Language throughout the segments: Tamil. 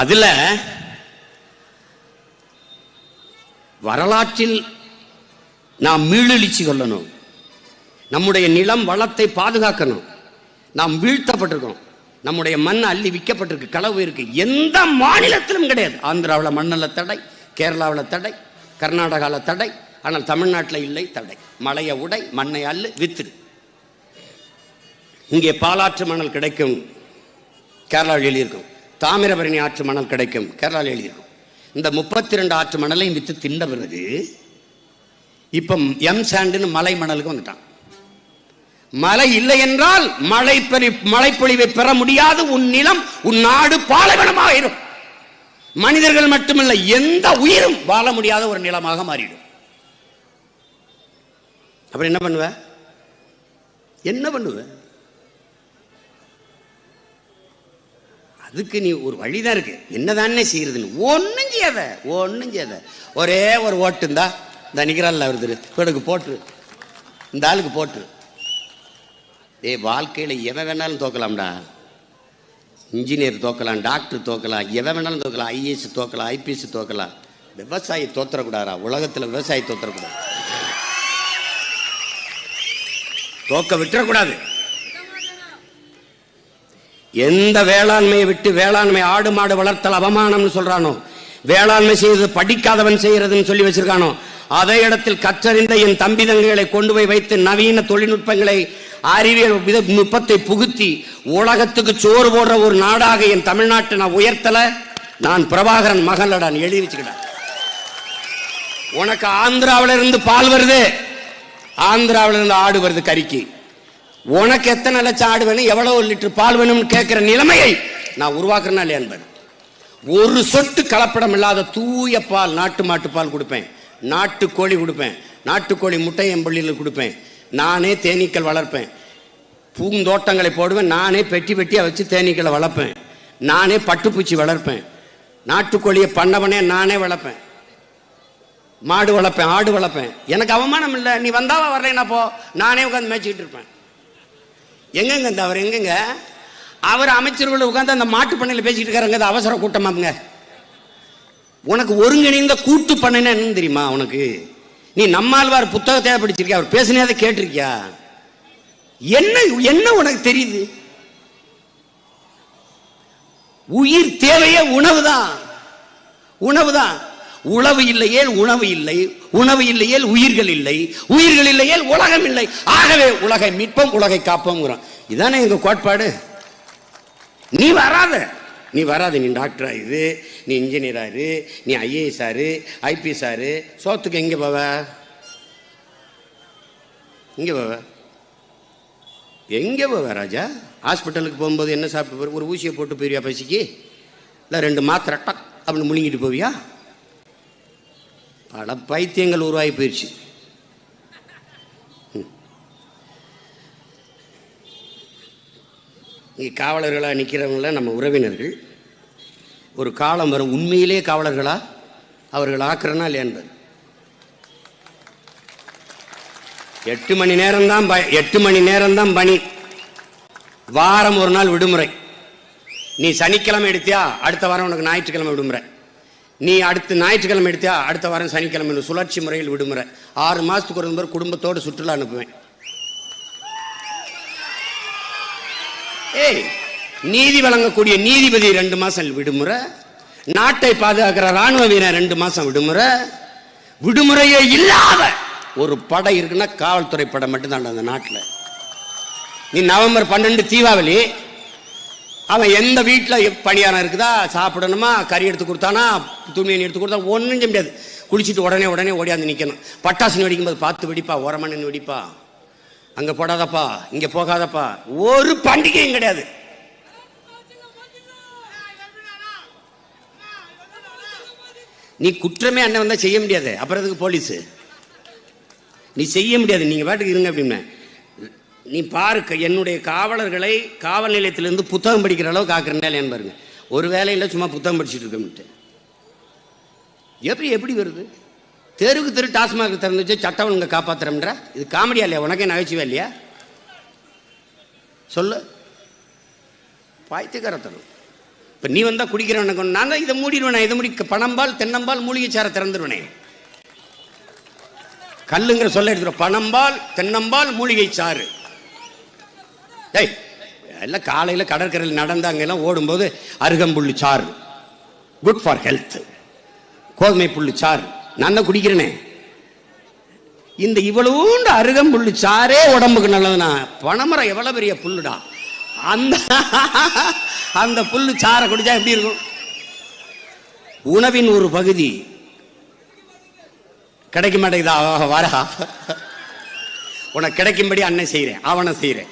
அதில் வரலாற்றில் நாம் மீளிழிச்சு கொள்ளணும். நம்முடைய நிலம் வளத்தை பாதுகாக்கணும். நாம் வீழ்த்தப்பட்டிருக்கோம் நம்முடைய மண் அள்ளி விற்கப்பட்டிருக்கு களவு இருக்கு. எந்த மாநிலத்திலும் கிடையாது. ஆந்திராவில் மண்ணில் தடை கேரளாவில் தடை கர்நாடகாவில் தடை ஆனால் தமிழ்நாட்டில் இல்லை தடை. மலையை உடை மண்ணை அள்ளு வித்துடு. இங்கே பாலாற்று மணல் கிடைக்கும். கேரளாவில் எழுதியிருக்கும். தாமிரபரணி ஆற்று மணல் கிடைக்கும் கேரளாவில் எழுதியிருக்கும் இந்த முப்பத்தி ரெண்டு ஆற்று மணலையும் வித்து திண்ட பிறகு இப்போ எம் சாண்டுன்னு மலை மணலுக்கு வந்துட்டான். மழை இல்லை என்றால் மழை பெறி மழைப்பொழிவை பெற முடியாது உன் நிலம் உன் நாடு பாலைவனமாகிடும் மனிதர்கள் மட்டுமில்லை எந்த உயிரும் வாழ முடியாத ஒரு நிலமாக மாறிடும். அப்புறம் என்ன பண்ணுவ? என்ன பண்ணுவ? அதுக்கு நீ ஒரு வழி தான் இருக்கு. என்னதானே செய்கிறதுன்னு ஒன்றும் செய்யாத. ஒன்றும் செய்யாத. ஒரே ஒரு ஓட்டு இருந்தா இந்த நிகரால் வருது இவனுக்கு போட்டுரு இந்த ஆளுக்கு போட்டுரு ஏய் வாழ்க்கையில் எவன் வேணாலும் தோக்கலாம்டா. இன்ஜினியர் தோக்கலாம் டாக்டர் தோக்கலாம் எவன் வேணாலும் தோக்கலாம் ஐஏஎஸ் தோக்கலாம் ஐபிஎஸ் தோக்கலாம். விவசாயி தோத்தரக்கூடாதா? உலகத்தில் விவசாயி தோத்தரக்கூடாது. தோக்க விட்டுறக்கூடாது. எந்த வேளாண்மையை விட்டு வேளாண்மை ஆடு மாடு வளர்த்தல் அவமானம்னு சொல்றானோ? வேளாண்மை செய்தது படிக்காதவன் செய்யறதுன்னு சொல்லி வச்சிருக்கானோ? அதே இடத்தில் கற்றறிந்த என் தம்பி தங்கைகளை கொண்டு போய் வைத்து நவீன தொழில்நுட்பங்களை அறிவியல் வித நுட்பத்தை புகுத்தி உலகத்துக்கு சோறு போடுற ஒரு நாடாக என் தமிழ்நாட்டை நான் உயர்த்தல நான் பிரபாகரன் மகன்லடான் எழுதி வச்சுக்கிட்டேன் உனக்கு ஆந்திராவில இருந்து பால் வருது. ஆந்திராவில இருந்து ஆடு வருது கறிக்கு. உனக்கு எத்தனை லட்சம் ஆடு வேணும் எவ்வளவு லிட்டர் பால் வேணும்னு கேட்கிற நிலைமையை நான் உருவாக்குறேன்னா இல்லையா ஒரு சொட்டு கலப்படம் இல்லாத தூய பால் நாட்டு மாட்டு பால் கொடுப்பேன். நாட்டு கோழி கொடுப்பேன். நாட்டுக்கோழி முட்டை என் பள்ளியில் கொடுப்பேன். நானே தேனீக்கள் வளர்ப்பேன். பூந்தோட்டங்களை போடுவேன். நானே பெட்டி பெட்டியாக வச்சு தேனீக்களை வளர்ப்பேன். நானே பட்டுப்பூச்சி வளர்ப்பேன். நாட்டுக்கோழியை பண்ணவனே நானே வளர்ப்பேன். மாடு வளர்ப்பேன் ஆடு வளர்ப்பேன். எனக்கு அவமானம் இல்லை. நீ வந்தாவா வரலைன்னா போ. நானே உட்காந்து மேய்ச்சிக்கிட்டு இருப்பேன். எங்கெங்க இந்த அவர் எங்கெங்க? அவர் அமைச்சர்கள் உட்காந்து அந்த மாட்டு பண்ணையில் பேசிக்கிட்டு இருக்காருங்க அது அவசர கூட்டமாங்க உனக்கு ஒருங்கிணைந்த கூட்டு பண்ணனே என்னன்னு தெரியுமா உனக்கு? நீ நம்மாழ்வார் புத்தகத்தை படிச்சிருக்கியா? அவர் பேசினதை கேட்டிருக்கியா? என்ன என்ன உனக்கு தெரியுது? உயிர் தேவையே உணவு தான் உணவு தான் உழவு இல்லையேல் உணவு இல்லை உணவு இல்லையேல் உயிர்கள் இல்லை உயிர்கள் இல்லையேல் உலகம் இல்லை. ஆகவே உலகை மீட்போம் உலகை காப்போங்கிறோம் இதானே எங்க கோட்பாடு. நீ வராத. நீ வராத. நீ டாக்டர் ஆயிரு நீ இன்ஜினியர் ஆயிரு நீ ஐஏஎஸ் ஆரு ஐபிஎஸ் ஆரு சோத்துக்கு எங்கே போவ? இங்கே போவ? எங்கே போவ ராஜா? ஹாஸ்பிட்டலுக்கு போகும்போது என்ன சாப்பிட்டு போற? ஒரு ஊசியை போட்டு போயிருவியா பசிக்கு இல்லை ரெண்டு மாத்திரை டக் அப்படின்னு முழுங்கிட்டு போவியா? பல பைத்தியங்கள் உருவாகி போயிடுச்சு இங்கே காவலர்களாக நிற்கிறவங்களாம் நம்ம உறவினர்கள் ஒரு காலம் வரும் உண்மையிலே காவலர்களா? அவர்கள் ஆக்குறனா இல்லையான்பது எட்டு மணி நேரம்தான் ப- எட்டு மணி நேரம்தான் பணி. வாரம் ஒரு நாள் விடுமுறை. நீ சனிக்கிழமை எடுத்தியா? அடுத்த வாரம் உனக்கு ஞாயிற்றுக்கிழமை விடுமுறை. நீ அடுத்து ஞாயிற்றுக்கிழமை எடுத்தியா அடுத்த வாரம் சனிக்கிழமை சுழற்சி முறையில் விடுமுறை. ஆறு மாதத்துக்கு ஒரு முறை குடும்பத்தோடு சுற்றுலா அனுப்புவேன். ஏய் நீதி வழங்கக்கூடிய நீதிபதி ரெண்டு மாதம் விடுமுறை. நாட்டை பாதுகாக்கிற ராணுவ வீரன் ரெண்டு மாதம் விடுமுறை. விடுமுறையே இல்லாத ஒரு படை இருக்குன்னா காவல்துறை படம் மட்டும்தான் அந்த நாட்டில். நீ நவம்பர் பன்னெண்டு தீபாவளி அவன் எந்த வீட்டில் பணியாரம் இருக்குதா சாப்பிடணுமா கறி எடுத்து கொடுத்தானா துணியை எடுத்து கொடுத்தா ஒன்றும் செய்ய முடியாது. குளிச்சுட்டு உடனே உடனே ஓடியாந்து நிற்கணும் பட்டாசு வெடிக்கும்போது பார்த்து வெடிப்பா ஓரமண்ணு வெடிப்பா. அங்கே போடாதப்பா இங்கே போகாதப்பா. ஒரு பண்டிகையும் கிடையாது. நீ குற்றமே அண்ணன் வந்தால் செய்ய முடியாது. அப்புறத்துக்கு போலீஸு? நீ செய்ய முடியாது. நீங்கள் பாட்டுக்கு இருங்க அப்படின்னு நீ பாரு என்னுடைய காவலர்களை காவல் நிலையத்திலிருந்து புத்தகம் படிக்கிற அளவு காக்கிறேன் இல்லையான்னு பாருங்க? ஒரு வேலையில் சும்மா புத்தகம் படிச்சுட்டு இருக்கோம்ட்டு எப்படி எப்படி வருது? தெருவுக்கு தெரு டாஸ்மாக திறந்து வச்சு சட்டம் ஒழுங்கை காப்பாத்துறோம்ன்ற இது காமெடியா இல்லையா? உனக்கே நகைச்சுவே இல்லையா? சொல்லு. பாய்த்துக்கரத்தனம் இப்போ நீ வந்தால் குடிக்கிறவனுக்கு ஒண்ணு, நான் தான் இதை மூடிடுவேனே இதை மூடி பணம்பால் தென்னம்பால் மூலிகை சாரை திறந்துருவேனே கல்லுங்கிற சொல்ல எடுத்துருவோம். பணம்பால் தென்னம்பால் மூலிகை சாறு. டேய் எல்லாம் காலையில் கடற்கரையில் நடந்து அங்கெல்லாம் ஓடும்போது அருகம்புள்ளி சாறு குட் ஃபார் ஹெல்த் கோதுமை புல்லு சாறு நான் தான் குடிக்கிறேனே. இந்த இவ்வளவுண்டு அருகம்புள்ளி சாரே உடம்புக்கு நல்லதுண்ணா பனைமரம் எவ்வளவு பெரிய புல்லுடா? அந்த அந்த புல்லு சாரை குடிச்சா எப்படி இருக்கும்? உணவின் ஒரு பகுதி. கிடைக்க மாட்டேங்குதா? ஆஹா, வரா உனக்கு கிடைக்கும்படி அண்ணன் செய்கிறேன் அவனை செய்கிறேன்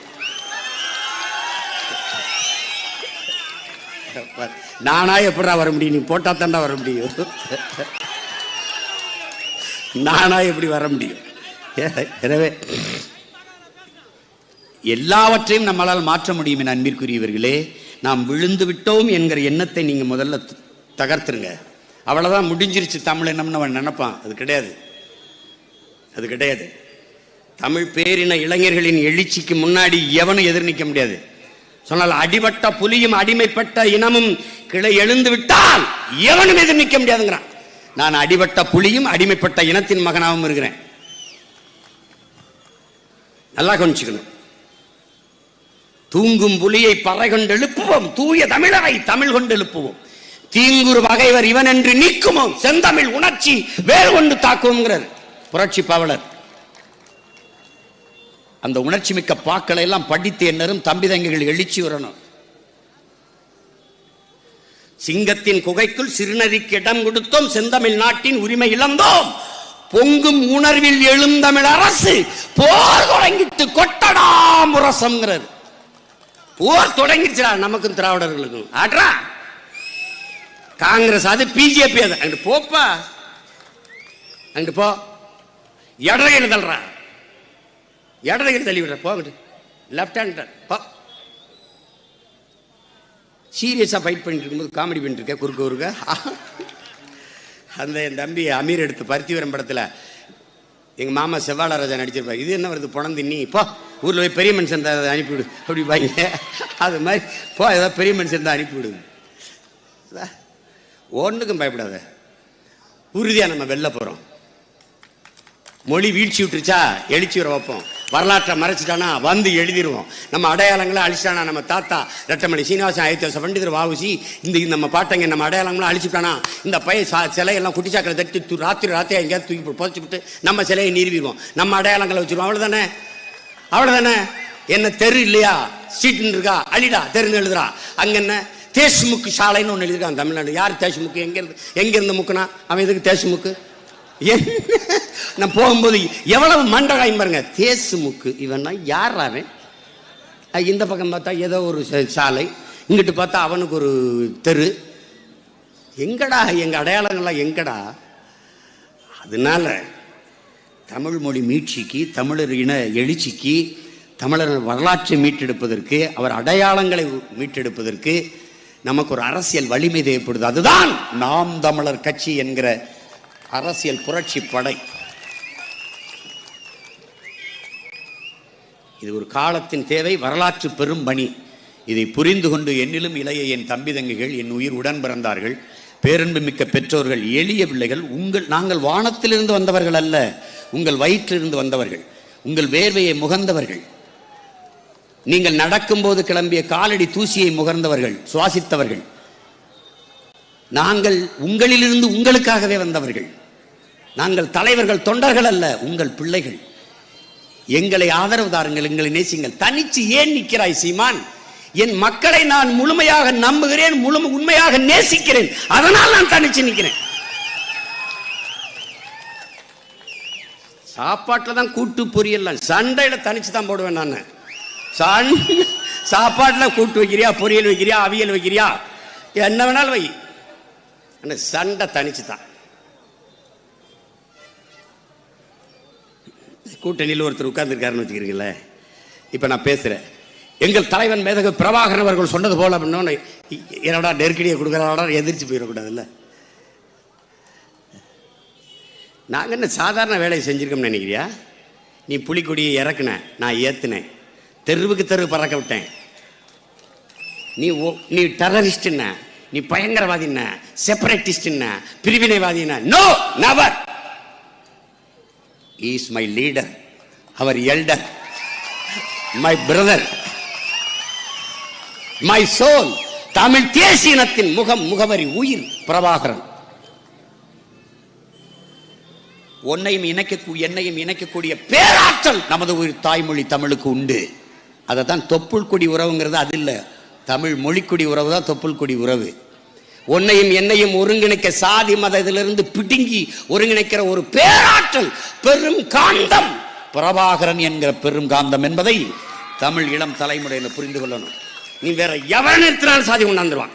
நானா எப்படா வர முடியும்? நீ போட்டா தாண்டா வர முடியும். நானா எப்படி வர முடியும்? எனவே எல்லாவற்றையும் நம்மளால் மாற்ற முடியும் என அன்பிற்குரியவர்களே. நாம் விழுந்து விட்டோம் என்கிற எண்ணத்தை நீங்க முதல்ல தகர்த்துருங்க. அவ்வளவுதான் முடிஞ்சிருச்சு. தமிழ் என்னம்னு அவன் நினைப்பான். அது கிடையாது. அது கிடையாது. தமிழ் பேரின இளைஞர்களின் எழுச்சிக்கு முன்னாடி எவனும் எதிர் நிற்க முடியாது. சொன்னால் அடிபட்ட புலியும் அடிமைப்பட்ட இனமும் கிளை எழுந்து விட்டால் எவனும் எதிர் நிற்க முடியாதுங்கிறான். நான் அடிபட்ட புலியும் அடிமைப்பட்ட இனத்தின் மகனாகவும் இருக்கிறேன். நல்லா கவனிச்சுக்கணும். தூங்கும் புலியை பறை கொண்டு எழுப்புவோம். தூய தமிழரை தமிழ் கொண்டு எழுப்புவோம். தீங்குறு பகைவர் இவன் என்று நீக்குமோ? செந்தமிழ் உணர்ச்சி வேறு கொண்டு தாக்குவோங்கிறார் புரட்சி பாவலர். அந்த உணர்ச்சி மிக்க பாக்களை எல்லாம் படித்து என்னரும் தம்பி தங்கைகள் எழுச்சி வரணும். சிங்கத்தின் குகைக்குள் சிறுநரிக்கு இடம் கொடுத்தோம் செந்தமிழ் நாட்டின் உரிமை இழந்தோம். பொங்கும் உணர்வில் எழுந்தமிழ் அரசு போர் தொடங்கிட்டு கொட்டடா முரசம்ங்கிறது போர் தொடங்கிடுச்சுடா நமக்கும் திராவிடர்களுக்கும். ஆட்ரா காங்கிரஸ் அது பிஜேபி அது. அங்கிட்டு போப்பா. அங்கிட்டு போ. இடரையில் தள்ளுறா. இடரையில் தள்ளி விடுற போகிட்டு. லெஃப்ட் ஹேண்ட் போ. சீரியஸாக ஃபைட் பண்ணிட்டு இருக்கும்போது காமெடி பண்ணிட்டு இருக்க குறுக்க குறுக்க. அந்த என் தம்பி அமீர் எடுத்து பருத்திவரம் படத்தில் எங்கள் மாமா செவ்வாழராஜா நடிச்சிருப்பார். இது என்ன வருது புணந்து நீ போ. ஊரில் போய் பெரிய மனுஷன் தான் அதை அனுப்பிவிடு அப்படி பாங்க அது மாதிரி போ ஏதாவது பெரிய மனுஷன் தான் அனுப்பிவிடுங்க ஒன்றுக்கும் பயப்படாத. உறுதியாக நம்ம வெளில போகிறோம் மொழி வீழ்ச்சி விட்டுருச்சா எழுச்சி வர வைப்போம். வரலாற்றை மறைச்சிட்டானா? வந்து எழுதிடுவோம் நம்ம அடையாளங்களை அழிச்சிட்டானா? நம்ம தாத்தா ரெட்டமணி சீனிவாசன் ஆயிரத்தி பண்டிதர் வாவுசி இந்த இந்த நம்ம பாட்டங்க நம்ம அடையாளங்களை அழிச்சுட்டானா? இந்த பைய சா சிலையெல்லாம் குட்டிச்சாக்கில் தட்டி தூ ராத்திரி ராத்திரி எங்கேயாவது தூக்கி போட்டு புதைச்சி நம்ம சிலையை நிறுவிடுவோம் நம்ம அடையாளங்களை வச்சிருவோம். அவ்வளோதானே அவ்வளோதானே என்ன தெரு இல்லையா? சீட்டுன்னு இருக்கா? அழிடா தெருன்னு எழுதுறா. அங்கே என்ன? தேசுமுக்கு சாலைன்னு ஒன்று எழுதியிருக்கான் தமிழ்நாடு. யார் தேசுமுக்கு? எங்கேருந்து எங்கேருந்து முக்குனா? அவன் எதுக்கு தேசுமுக்கு? நான் போகும்போது எவ்வளவு மண்டகாயும் பாருங்க. தேசுமுக்கு இவன் யார் அவன்? இந்த பக்கம் பார்த்தா ஏதோ ஒரு ச- சாலை. இங்கிட்டு பார்த்தா அவனுக்கு ஒரு தெரு. எங்கடா எங்கள் அடையாளங்கள்லாம் எங்கடா? அதனால தமிழ் மொழி மீட்சிக்கு தமிழர் இன எழுச்சிக்கு தமிழர் வரலாற்றை மீட்டெடுப்பதற்கு அவர் அடையாளங்களை மீட்டெடுப்பதற்கு நமக்கு ஒரு அரசியல் வலிமை தேவைப்படுது. அதுதான் நாம் தமிழர் கட்சி என்கிற அரசியல் புரட்சி படை. இது ஒரு காலத்தின் தேவை வரலாற்று பெரும் பணி. இதை புரிந்து கொண்டு என்னிலும் இளைய என் தம்பி தங்கைகள் என் உயிர் உடன் பிறந்தார்கள். பேரன்பு மிக்க பெற்றோர்கள் எளிய பிள்ளைகள் உங்கள் நாங்கள் வானத்திலிருந்து வந்தவர்கள் அல்ல உங்கள் வயிற்றிலிருந்து வந்தவர்கள் உங்கள் வேர்வையை முகந்தவர்கள். நீங்கள் நடக்கும்போது கிளம்பிய காலடி தூசியை முகர்ந்தவர்கள் சுவாசித்தவர்கள். நாங்கள் உங்களிலிருந்து உங்களுக்காகவே வந்தவர்கள். நாங்கள் தலைவர்கள் தொண்டர்கள் அல்ல உங்கள் பிள்ளைகள். எங்களை ஆதரவு தாருங்கள் எங்களை நேசிங்கள். தனிச்சு ஏன் நிற்கிறாய் சீமான்? என் மக்களை நான் முழுமையாக நம்புகிறேன் முழு உண்மையாக நேசிக்கிறேன். அதனால் நான் தனிச்சு நிற்கிறேன். சாப்பாட்டில் தான் கூட்டு பொரியல். சண்டையில் தனிச்சு தான் போடுவேன் நான். சண் சாப்பாட்டில் கூட்டு வைக்கிறியா பொரியல் வைக்கிறியா அவியல் வைக்கிறியா? என்ன வேணாலும் வை. ஆனா சண்டை தனிச்சு தான். கூட்டணியில் ஒருத்தர் உட்கார்ந்துருக்காருன்னு வச்சுக்கிறீங்களே. இப்போ நான் பேசுகிறேன் எங்கள் தலைவன் மேதகு பிரபாகரன் அவர்கள் சொன்னது போல் அப்படின்னோன்னு என்னடா நெருக்கடியை கொடுக்குறாடா எதிர்த்து போயிடக்கூடாதுல்ல. நாங்கள் என்ன சாதாரண வேலையை செஞ்சுருக்கோம்னு நினைக்கிறியா? நீ புலிக்கொடியை இறக்குன நான் ஏற்றுனேன் தெருவுக்கு தெருவு பறக்க விட்டேன். நீ ஓ நீ டெரரிஸ்ட்ன நீ பயங்கரவாதி என்ன? பிரிவினைவாதின்ன என்ன? No never is my leader our elder my brother my soul Tamil தேசியனத்தின் முகம் முகவரி உயிர் பிரபாகரன். உன்னையும் இணைக்க என்னையும் இணைக்கக்கூடிய பேராற்றல் நமது உயிர் தாய்மொழி தமிழுக்கு உண்டு. அதை தான் தொப்புள் கொடி உறவுங்கிறது அது இல்லை. தமிழ் மொழிக்குடி உறவு தான் தொப்புள் கொடி உறவு. உன்னையும் என்னையும் ஒருங்கிணைக்க சாதி மத இதிலிருந்து பிடுங்கி ஒருங்கிணைக்கிற ஒரு பேராற்றல் பெரும் காந்தம். பிரபாகரன் என்கிற பெரும் காந்தம் என்பதை தமிழ் இளம் தலைமுறையில் புரிந்து கொள்ளணும். நீ வேற எவன் நிறுத்தினாலும் சாதி கொண்டாந்துருவான்.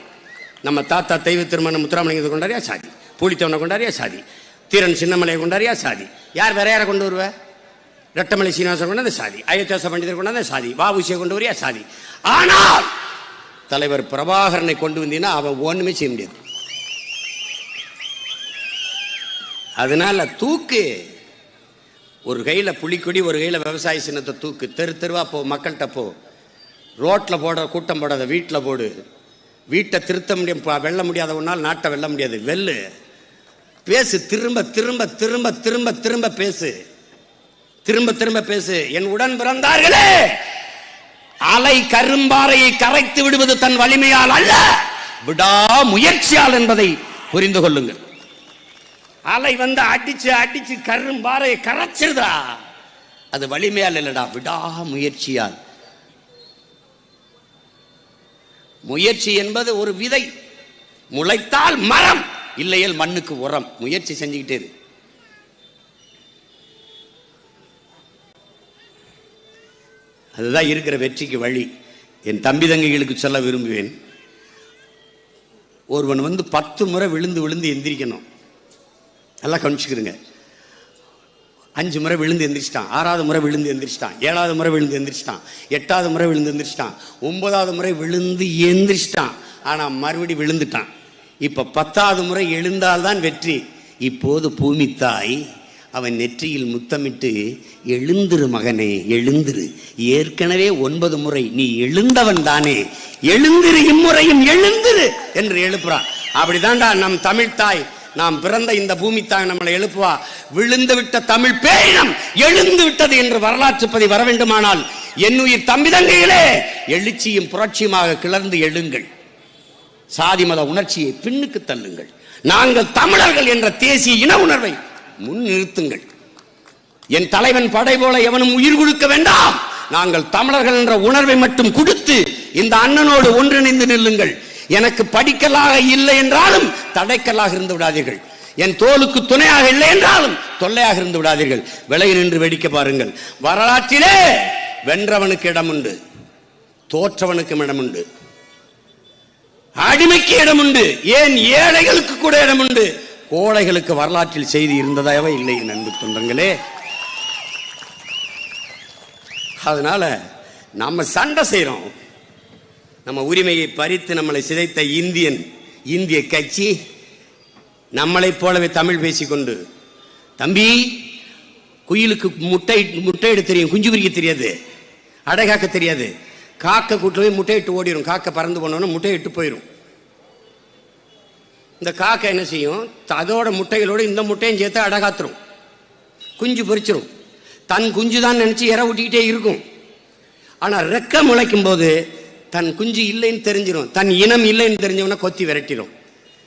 நம்ம தாத்தா தெய்வ திருமணம் முத்துராமலிங்கத்தை கொண்டாரியா சாதி. பூலித்தவனை கொண்டாரியா சாதி. தீரன் சின்னமலையை கொண்டாரியா சாதி. யார் வேற யாரை கொண்டு வருவ? ரெட்டமலை சீனிவாசன் கொண்டாந்த சாதி. அயோத்தியாச பண்டிதர் கொண்டாந்த சாதி. வாபுசியை கொண்டு வரியா? சாதி. ஆனால் தலைவர் பிரபாகரனை கொண்டு வந்தீங்கன்னா அவன் ஒன்றுமே செய்ய முடியாது. அதனால தூக்கு ஒரு கையில் புலிக்கொடி ஒரு கையில் விவசாய சின்னத்தை தூக்கு. தெரு தெருவாக போ மக்கள்கிட்ட போ. ரோட்டில் போட கூட்டம் போடாத வீட்டில் போடு. வீட்டை திருத்த முடியும் வெல்ல முடியாத ஒன்றால் நாட்டை வெல்ல முடியாது. வெல்லு. பேசு திரும்ப திரும்ப திரும்ப திரும்ப திரும்ப பேசு. திரும்ப திரும்ப பேசு. என் உடன் பிறந்தார்களே! அலை கரும்பாறையை கரைத்து விடுவது தன் வலிமையால் அல்ல. விடா முயற்சியால் என்பதை புரிந்து கொள்ளுங்கள். அலை வந்து அடிச்சு அடிச்சு கரும்பாறையை கரைச்சிருதா? அது வலிமையால் இல்லடா விடா முயற்சியால். முயற்சி என்பது ஒரு விதை. முளைத்தால் மரம் இல்லையேல் மண்ணுக்கு உரம். முயற்சி செஞ்சுக்கிட்டே இரு. அதுதான் இருக்கிற வெற்றிக்கு வழி. என் தம்பி தங்கைகளுக்கு சொல்ல விரும்புவேன். ஒருவன் வந்து பத்து முறை விழுந்து விழுந்து எந்திரிக்கணும். நல்லா கவனிச்சுக்கிறங்க அஞ்சு முறை விழுந்து எந்திரிச்சிட்டான். ஆறாவது முறை விழுந்து எந்திரிச்சிட்டான். ஏழாவது முறை விழுந்து எந்திரிச்சிட்டான். எட்டாவது முறை விழுந்து எந்திரிச்சிட்டான். ஒன்பதாவது முறை விழுந்து எந்திரிச்சிட்டான். ஆனால் மறுபடி விழுந்துட்டான். இப்போ பத்தாவது முறை எழுந்தால்தான் வெற்றி. இப்போது பூமித்தாய் தாய். அவன் நெற்றியில் முத்தமிட்டு எழுந்திரு மகனே எழுந்திரு. ஏற்கனவே ஒன்பது முறை நீ எழுந்தவன் தானே. எழுந்திரு இம்முறையும் எழுந்திரு என்று எழுப்புறான். அப்படிதான்டா நம் தமிழ் தாய். நாம் பிறந்த இந்த பூமி தாய் நம்மளை எழுப்புவா. விழுந்து விட்ட தமிழ் பேரினம் எழுந்து விட்டது என்று வரலாற்று பதி வர வேண்டுமானால் என்னுயிர் தம்பிதங்கையிலே எழுச்சியும் புரட்சியுமாக கிளர்ந்து எழுங்கள். சாதி மத உணர்ச்சியை பின்னுக்கு தள்ளுங்கள். நாங்கள் தமிழர்கள் என்ற தேசிய இன உணர்வை முன் நிறுத்துங்கள் என் தலைவன் படை போல எவனும் உயிர் கொடுக்க வேண்டாம். நாங்கள் தமிழர்கள் என்ற உணர்வை மட்டும் கொடுத்து இந்த அண்ணனோடு ஒன்றிணைந்து நில்லுங்கள். எனக்கு படிக்கலாக இல்லை என்றாலும் தடைக்கலாக இருந்து விடாதீர்கள். என் தோலுக்கு துணையாக இல்லை என்றாலும் தொல்லையாக இருந்து விடாதீர்கள். விலகி நின்று வெடிக்க பாருங்கள். வரலாற்றிலே வென்றவனுக்கு இடம் உண்டு தோற்றவனுக்கும் இடம் உண்டு அடிமைக்கு இடம் உண்டு ஏன் ஏழைகளுக்கு கூட இடம் உண்டு கோழைகளுக்கு வரலாற்றில் செய்தி இருந்ததாகவே இல்லை நண்பு அன்பு தொண்டங்களே அதனால நம்ம சண்டை செய்கிறோம் நம்ம உரிமையை பறித்து நம்மளை சிதைத்த இந்தியன் இந்திய கட்சி நம்மளைப் போலவே தமிழ் பேசிக்கொண்டு. தம்பி குயிலுக்கு முட்டை முட்டையிட தெரியும் குஞ்சு பிரிக்க தெரியாது. அடை காக்க தெரியாது. காக்க கூட்டில் போய் முட்டையிட்டு ஓடிடும் காக்க பறந்து போனோன்னு முட்டையிட்டு போயிடும் இந்த காக்கை என்ன செய்யும்? அதோட முட்டைகளோடு இந்த முட்டையும் சேர்த்து அடகாத்துரும். குஞ்சு பொறிச்சிரும் தன் குஞ்சு தான் நினச்சி இற ஊட்டிக்கிட்டே இருக்கும். ஆனால் ரெக்க முளைக்கும் போது தன் குஞ்சு இல்லைன்னு தெரிஞ்சிடும் தன் இனம் இல்லைன்னு தெரிஞ்சவனா கொத்தி விரட்டிடும்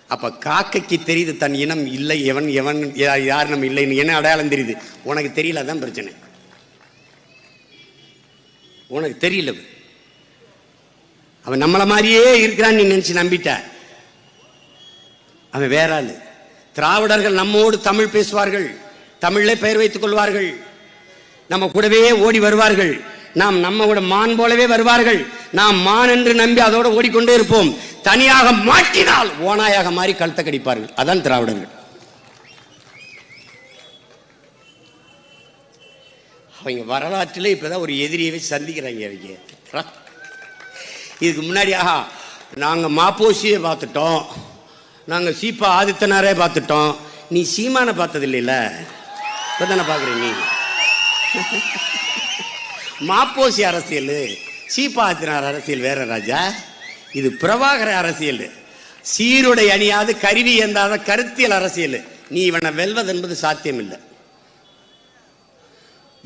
அப்போ காக்கைக்கு தெரியுது தன் இனம் இல்லை எவன் எவன் யா- யார் நம்ம இல்லைன்னு என்ன அடையாளம் தெரியுது? உனக்கு தெரியல தான் பிரச்சனை. உனக்கு தெரியல. அவன் நம்மளை மாதிரியே இருக்கிறான்னு நீ நினச்சி நம்பிட்ட. அவன் வேற ஆளு. திராவிடர்கள் நம்மோடு தமிழ் பேசுவார்கள். தமிழிலே பெயர் வைத்துக் கொள்வார்கள். நம்ம கூடவே ஓடி வருவார்கள். நாம் நம்ம கூட மான் போலவே வருவார்கள். நாம் மான் என்று நம்பி அதோடு ஓடிக்கொண்டே இருப்போம். தனியாக மாட்டினால் ஓனாயாக மாறி கழுத்தை கடிப்பார்கள். அதான் திராவிடர்கள். அவங்க வரலாற்றில் இப்போதான் ஒரு எதிரியவே சந்திக்கிறாங்க அவங்க. இதுக்கு முன்னாடி ஆஹா நாங்கள் மாப்போசியை பார்த்துட்டோம். நாங்கள் சீப்பா ஆதித்தனாரே பார்த்துட்டோம். நீ சீமானை பார்த்தது இல்லைல்ல இப்போ தானே பார்க்குற நீ? மாப்போசி அரசியல் சீப்பா ஆதித்தனார் அரசியல் வேற ராஜா. இது பிரபாகர அரசியல். சீருடை அணியாது கருவி எந்தாத கருத்தியல் அரசியல். நீ இவனை வெல்வது என்பது சாத்தியமில்லை.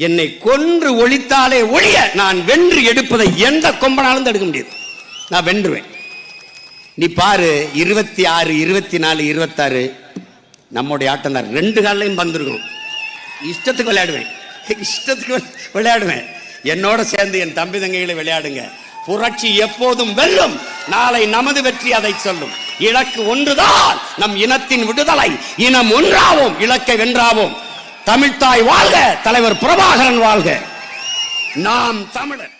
என்னை கொன்று ஒழித்தாலே ஒழிய நான் வென்று எடுப்பதை எந்த கொம்பனாலும் தடுக்க முடியாது நான் வென்றுவேன். நீ பாரு இருபத்தி ஆறு இருபத்தி நாலு இருபத்தாறு. நம்முடைய ஆட்டம் தான். ரெண்டு காலையும் வந்துருக்கணும் இஷ்டத்துக்கு விளையாடுவேன். இஷ்டத்துக்கு விளையாடுவேன். என்னோட சேர்ந்து என் தம்பி தங்கைகளை விளையாடுங்க. புரட்சி எப்போதும் வெல்லும். நாளை நமது வெற்றி அதை சொல்லும். இலக்கு ஒன்றுதான். நம் இனத்தின் விடுதலை. இனம் ஒன்றாவோம். இலக்கை வென்றாவோம். தமிழ்தாய் வாழ்க. தலைவர் பிரபாகரன் வாழ்க. நாம் தமிழர்.